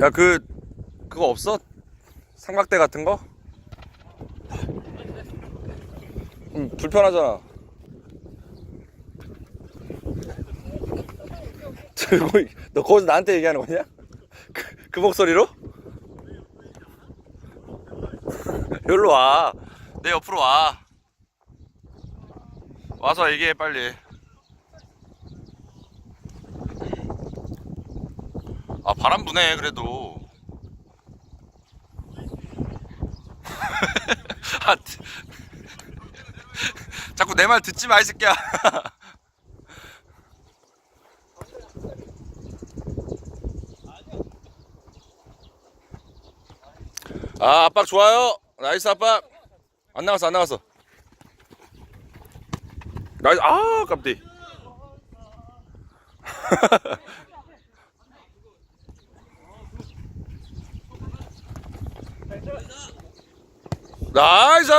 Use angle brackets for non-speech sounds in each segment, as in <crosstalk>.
야 그 그거 없어? 삼각대 같은 거? 음, 불편하잖아. <laughs> 들고 너 거기서 나한테 얘기하는 거냐? 그, 그 목소리로? <laughs> 여기로 와. 내 옆으로 와. 와서 얘기해 빨리. 아 바람 부네 그래도. <laughs> 아, 드- <laughs> 자꾸 내 말 듣지 마 이 새끼야. <laughs> 아 압박 좋아요. 나이스 압박. 안 나갔어 안 나갔어. 나이스 아 깜디. 나이스!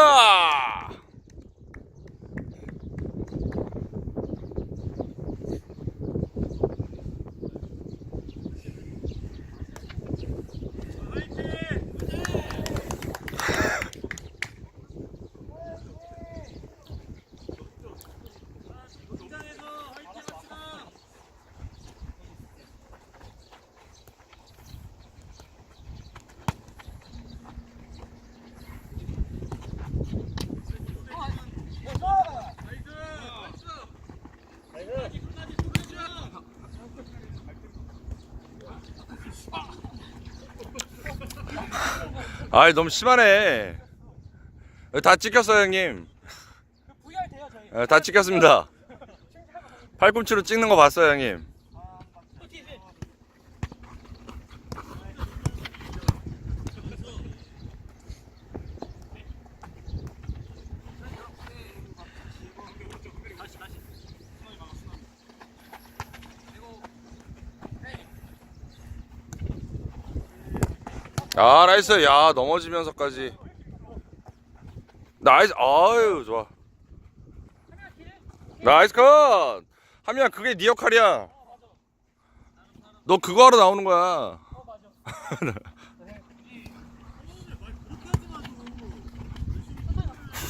아이 너무 심하네. 다 찍혔어요 형님. VR 돼요 저희. 예, 다 찍혔습니다. 팔꿈치로 찍는 거 봤어요 형님. 아 나이스. 야 넘어지면서까지. 나이스. 아유 좋아. 나이스 컷. 하미야 그게 네 역할이야. 너 그거 하러 나오는 거야. <laughs>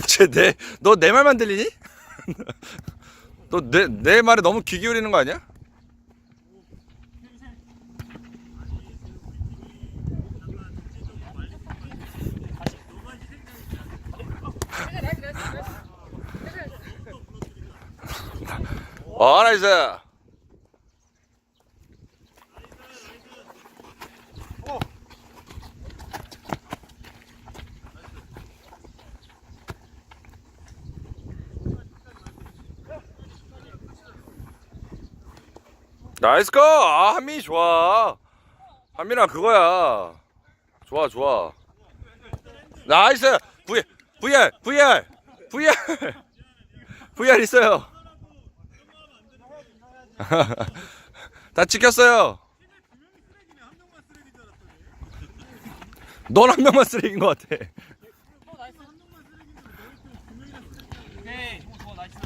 쟤내너 내 말만 들리니? <laughs> 너 내 내 말에 너무 귀 기울이는 거 아니야? 아 나이스. 나이스 거! 아 한민이 좋아. 한민아 그거야. 좋아 좋아. 나이스! VR VR VR VR. VR 있어요. <laughs> 다 찍혔어요. 넌 한 명만 쓰레기인 것 같아. 좋아 나이스.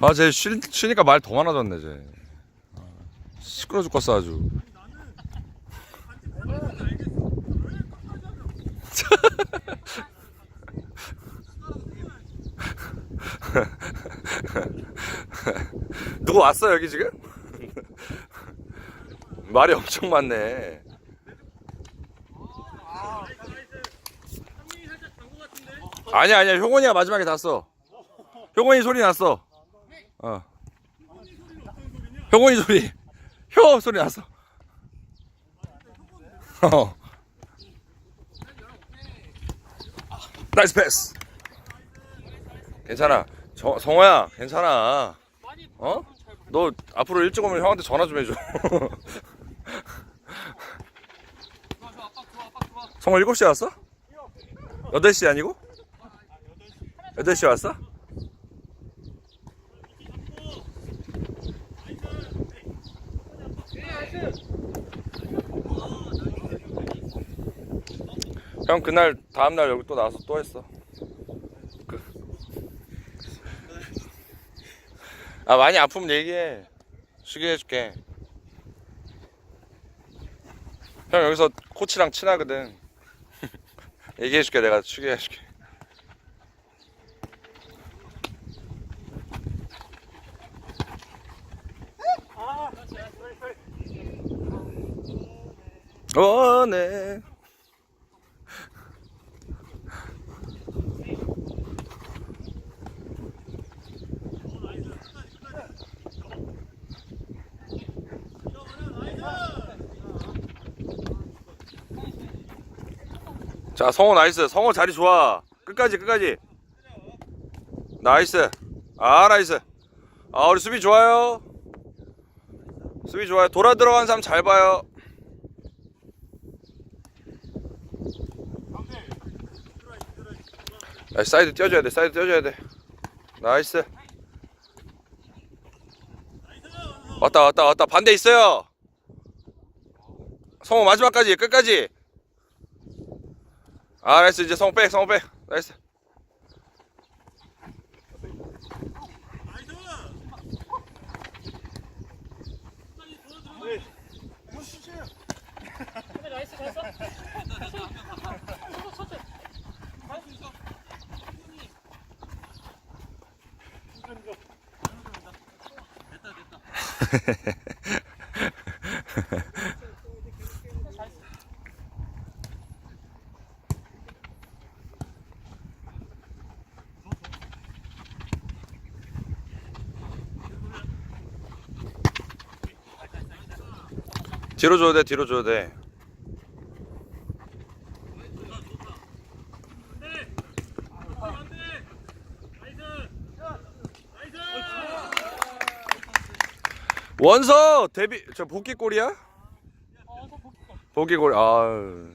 아쟤 쉬니까 말 더 많아졌네 쟤. 아, 시끄러 죽겠어 아주 <laughs> <laughs> 누구 왔어 여기 지금? <laughs> 말이 엄청 많네 아니 야 아니야 효곤이가 마지막에 다 써. 효곤이 소리 났어 어. 효곤이 소리 효 소리 났어 어. 나이스 패스 괜찮아 저, 성호야 괜찮아 어? 너 앞으로 일찍 오면 형한테 전화 좀 해줘. <laughs> 성호 7시에 왔어? 8시 아니고? 8시에 왔어? 형 그날 다음날 여기 또 나와서 또 했어 아 많이 아프면 얘기해 쉬게 해줄게 형 여기서 코치랑 친하거든. <laughs> 얘기해줄게 내가 추계해줄게. 어, 네. 자, 성호 나이스. 성호 자리 좋아. 끝까지, 끝까지. 나이스. 아, 나이스. 아, 우리 수비 좋아요. 수비 좋아요. 돌아 들어간 사람 잘 봐요. 나이스, 사이드 띄워줘야 돼. 사이드 띄워줘야 돼. 나이스. 왔다, 왔다, 왔다. 반대 있어요. 성호 마지막까지, 끝까지. 아, 나이스. 이제 성호 백, 성호 백. 나이스. 나이스. <laughs> 뒤로 줘야 돼, 뒤로 줘야 돼. 원서 데뷔 저 복귀골이야? 복귀골 아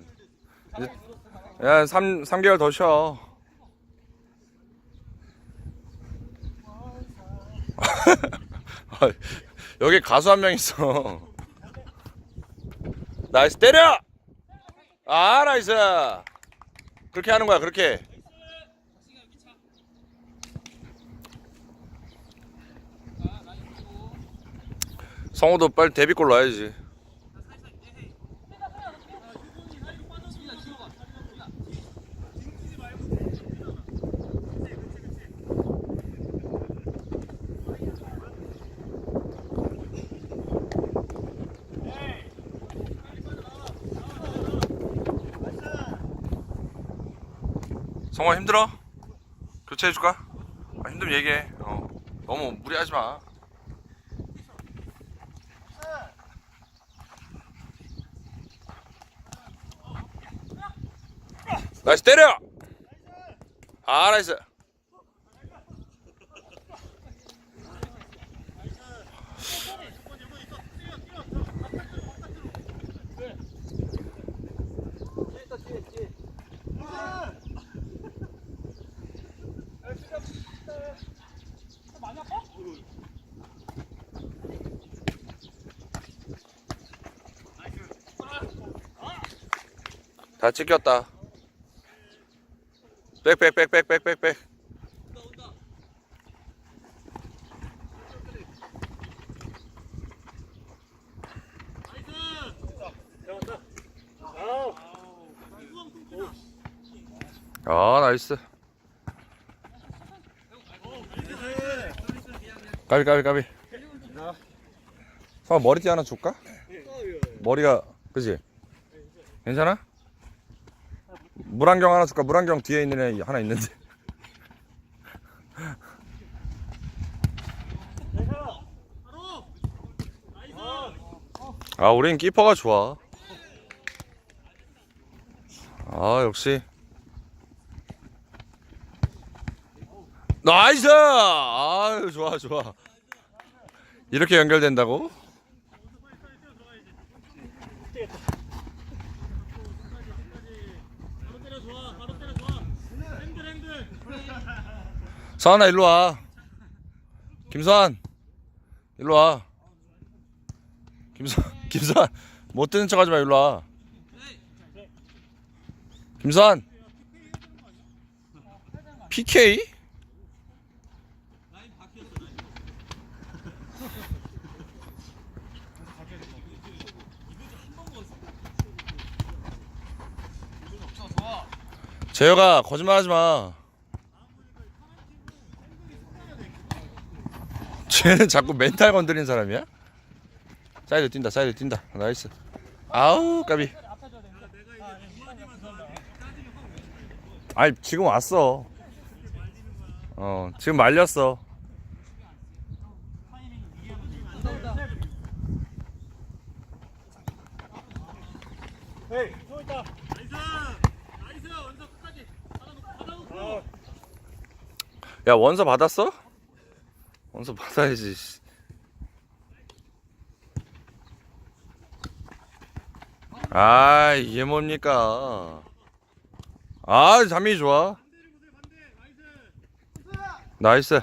야, 3, 3개월 더 쉬어. 아, <laughs> 여기 가수 한 명 있어. 나이스 때려! 아 나이스! 그렇게 하는 거야 그렇게. 성우도 빨리 데뷔골 넣어야지 성우 힘들어? 교체해줄까? 아, 힘들면 얘기해 어. 너무 무리하지 마 나이스 때려! 아 나이스 다 찍혔다. 백백백백백백백. 아 나이스 까비 까비 까비 성 머리띠 하나 줄까? 머리가 그지? 괜찮아? 물안경 하나 줄까? 물안경 뒤에 있는 애 하나 있는데. 아, 우린 키퍼가 좋아. 아, 역시. 나이스! 아유, 좋아, 좋아. 이렇게 연결된다고? 서한아 일로 와. 김서한 일로 와. 김서 <laughs> 김서한 못 듣는 척하지 마 일로 와. 김서한 PK? 재혁아 거짓말하지 마. 쟤는 자꾸 멘탈 건드린 사람이야? 사이드 뛴다 사이드 뛴다. 나이스. 아우 까비. 아니 지금 왔어. 어 지금 말렸어. 헤이 또 있다 나이스 나이스 원서 끝까지 받아놓고 받아놓고 야 원서 받았어? 원서 받아야지 씨. 아 이게 뭡니까 아 잠이 좋아 나이스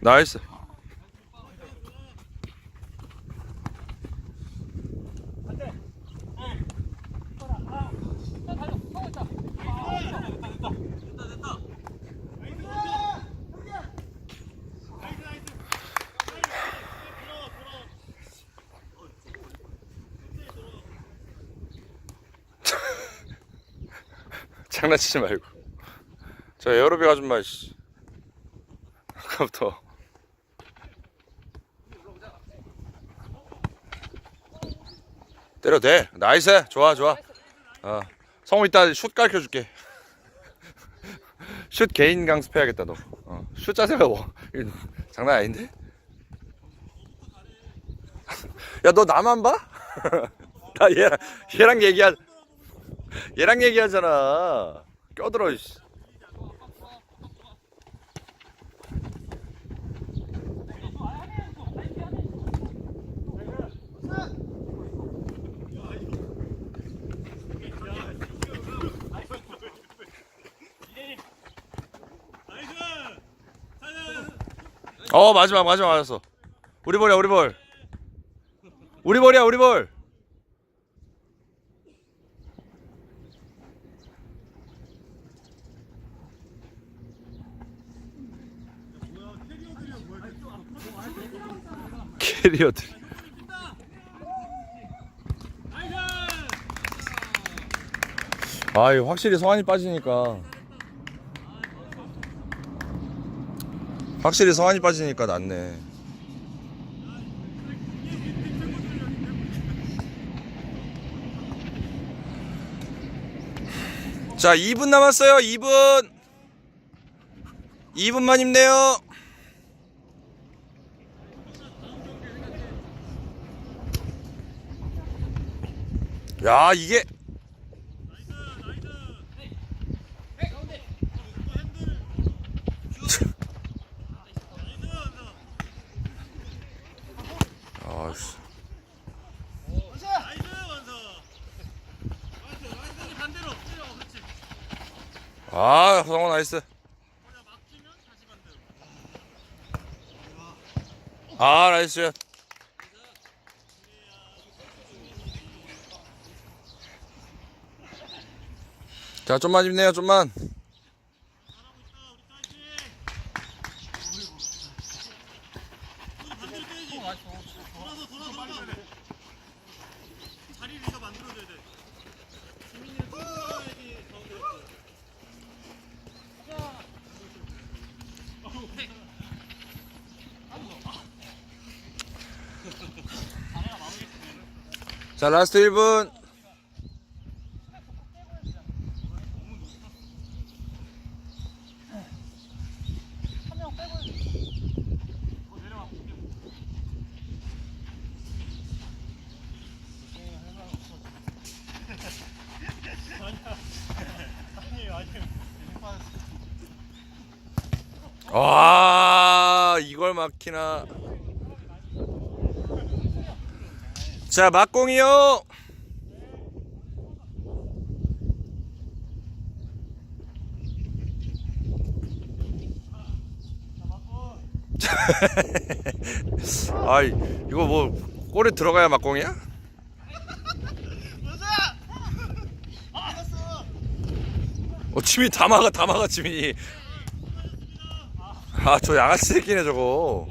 나이스 장난치지 말고. 저 에어로빅 아줌마 씨. 아까부터. 때려도 돼. 나이스. 좋아 좋아. 어. 성우 이따 슛 가르쳐 줄게. <laughs> 슛 개인 강습해야겠다 너. 어, 슛 자세가 뭐. 장난 아닌데? <laughs> 야 너 나만 봐? <laughs> 나 얘랑 얘랑 얘기하 <laughs> 얘랑 얘기하잖아. 껴들어. 이씨. 어 마지막 마지막 맞았어. 우리 볼이야 우리 볼. 우리 볼이야 우리 볼. 캐리어들. 아, 이거 확실히 성환이 빠지니까. 확실히 성환이 빠지니까 낫네. 자, 2분 남았어요. 2분. 2분만 힘내요. 야, 이게 때려 그렇지 아, 성원 나이스. 아, 나이스. 자, 좀만 힘내요, 좀만. 자, 라스트 1분. 와, 이걸 막히나. 자, 막공이요. <laughs> 아이, 이거 뭐 골에 들어가야 막공이야? 어, 지민이 다 막아, 다 막아, 지민이. 아, 저 양아치 새끼네, 저거.